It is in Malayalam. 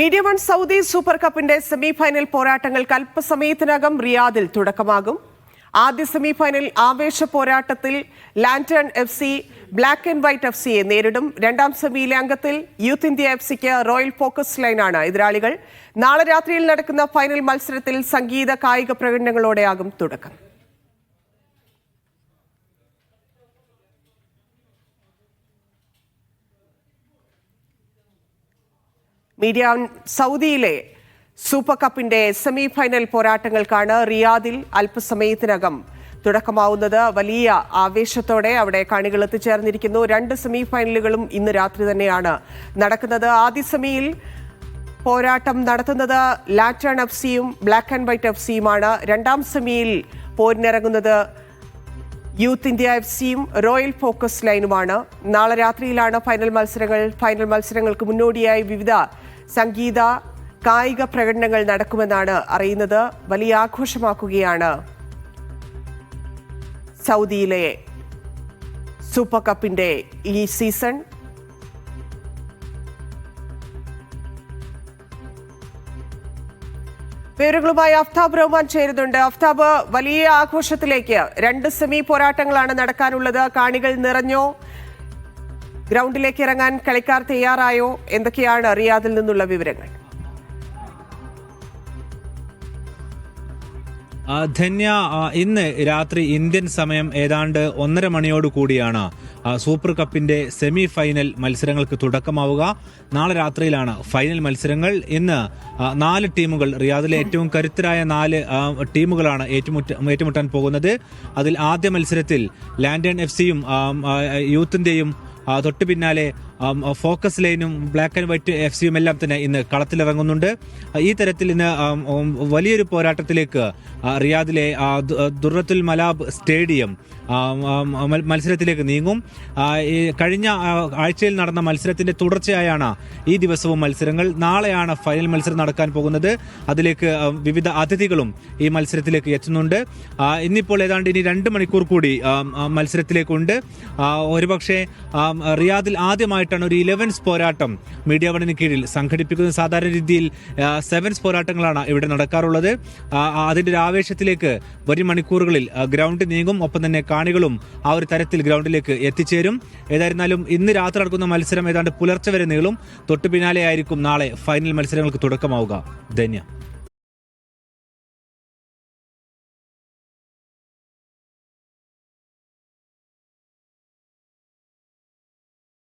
മീഡിയ വൺ സൗദി സൂപ്പർ കപ്പിന്റെ സെമിഫൈനൽ പോരാട്ടങ്ങൾക്ക് അല്പസമയത്തിനകം റിയാദിൽ തുടക്കമാകും. ആദ്യ സെമിഫൈനൽ ആവേശ പോരാട്ടത്തിൽ Lantern F C Black and White F സിയെ നേരിടും. രണ്ടാം സെമിയിലെ അംഗത്തിൽ യൂത്ത് ഇന്ത്യ എഫ് സിക്ക് റോയൽ ഫോക്കസ് ലൈനാണ് എതിരാളികൾ. നാളെ രാത്രിയിൽ നടക്കുന്ന ഫൈനൽ മത്സരത്തിൽ സംഗീത കായിക പ്രകടനങ്ങളോടെയാകും തുടക്കം. മീഡിയ സൗദിയിലെ സൂപ്പർ കപ്പിന്റെ സെമി ഫൈനൽ പോരാട്ടങ്ങൾക്കാണ് റിയാദിൽ അല്പസമയത്തിനകം തുടക്കമാവുന്നത്. വലിയ ആവേശത്തോടെ അവിടെ കാണികൾ എത്തിച്ചേർന്നിരിക്കുന്നു. രണ്ട് സെമി ഫൈനലുകളും ഇന്ന് രാത്രി തന്നെയാണ് നടക്കുന്നത്. ആദ്യ സെമിയിൽ പോരാട്ടം നടത്തുന്നത് ലാറ്റേൺ എഫ് സിയും ബ്ലാക്ക് ആൻഡ് വൈറ്റ് എഫ് സിയുമാണ് രണ്ടാം സെമിയിൽ പോരിനിറങ്ങുന്നത് യൂത്ത് ഇന്ത്യ എഫ് സിയും റോയൽ ഫോക്കസ് ലൈനുമാണ്. നാളെ രാത്രിയിലാണ് ഫൈനൽ മത്സരങ്ങൾ. ഫൈനൽ മത്സരങ്ങൾക്ക് മുന്നോടിയായി വിവിധ സംഗീത കായിക പ്രകടനങ്ങൾ നടക്കുമെന്നാണ് അറിയുന്നത്. വലിയ ആഘോഷമാക്കുകയാണ് സൗദിയിലെ സൂപ്പർ കപ്പിന്റെ ഈ സീസൺ. വിവരങ്ങളുമായി അഫ്താബ് റഹ്മാൻ ചേരുന്നുണ്ട്. അഫ്താബ് വലിയ ആഘോഷത്തിലേക്ക് രണ്ട് സെമി പോരാട്ടങ്ങളാണ് നടക്കാനുള്ളത്. കാണികൾ നിറഞ്ഞോ ഗ്രൗണ്ടിലേക്ക് ഇറങ്ങാൻ കളിക്കാർ തയ്യാറായോ? എന്തൊക്കെയാണ് റിയാദിൽ നിന്നുള്ള വിവരങ്ങൾ? ധന്യ ഇന്ന് രാത്രി ഇന്ത്യൻ സമയം ഏതാണ്ട് ഒന്നര മണിയോട് കൂടിയാണ്. സൂപ്പർ കപ്പിന്റെ സെമി ഫൈനൽ മത്സരങ്ങൾക്ക് തുടക്കമാവുക. നാളെ രാത്രിയിലാണ് ഫൈനൽ മത്സരങ്ങൾ. ഇന്ന് നാല് ടീമുകൾ റിയാദിലെ ഏറ്റവും കരുത്തരായ നാല് ടീമുകളാണ് ഏറ്റുമുട്ട ഏറ്റുമുട്ടാൻ പോകുന്നത്. അതിൽ ആദ്യ മത്സരത്തിൽ ലാൻഡൺ എഫ് സിയും യൂത്തിന്റെയും തൊട്ടു പിന്നാലെ ഫോക്കസ് ലൈനും ബ്ലാക്ക് ആൻഡ് വൈറ്റ് എഫ് സിയും എല്ലാം തന്നെ ഇന്ന് കളത്തിലിറങ്ങുന്നുണ്ട്. ഈ തരത്തിൽ ഇന്ന് വലിയൊരു പോരാട്ടത്തിലേക്ക് റിയാദിലെ ദുർറത്തുൽ മലാബ് സ്റ്റേഡിയം മത്സരത്തിലേക്ക് നീങ്ങും. കഴിഞ്ഞ ആഴ്ചയിൽ നടന്ന മത്സരത്തിന്റെ തുടർച്ചയായാണ് ഈ ദിവസവും മത്സരങ്ങൾ. നാളെയാണ് ഫൈനൽ മത്സരം നടക്കാൻ പോകുന്നത്. അതിലേക്ക് വിവിധ അതിഥികളും ഈ മത്സരത്തിലേക്ക് എത്തുന്നുണ്ട്. ഇന്നിപ്പോൾ ഏതാണ്ട് ഇനി രണ്ട് മണിക്കൂർ കൂടി മത്സരത്തിലേക്കുണ്ട്. ഒരുപക്ഷെ റിയാദിൽ റിയാദിൽ ആദ്യമായിട്ടാണ് ഒരു ഇലവൻസ് പോരാട്ടം മീഡിയ വണിന് കീഴിൽ സംഘടിപ്പിക്കുന്ന സാധാരണ രീതിയിൽ സെവൻസ് പോരാട്ടങ്ങളാണ് ഇവിടെ നടക്കാറുള്ളത്. അതിന്റെ ഒരു ആവേശത്തിലേക്ക് വരും മണിക്കൂറുകളിൽ ഗ്രൗണ്ട് നീങ്ങും. ഒപ്പം തന്നെ കാണികളും ആ ഒരു തരത്തിൽ ഗ്രൗണ്ടിലേക്ക് എത്തിച്ചേരും. ഏതായിരുന്നാലും ഇന്ന് രാത്രി നടക്കുന്ന മത്സരം ഏതാണ്ട് പുലർച്ചെ വരെ നീളും. തൊട്ടു പിന്നാലെ ആയിരിക്കും നാളെ ഫൈനൽ മത്സരങ്ങൾക്ക് തുടക്കമാവുക. ധന്യ.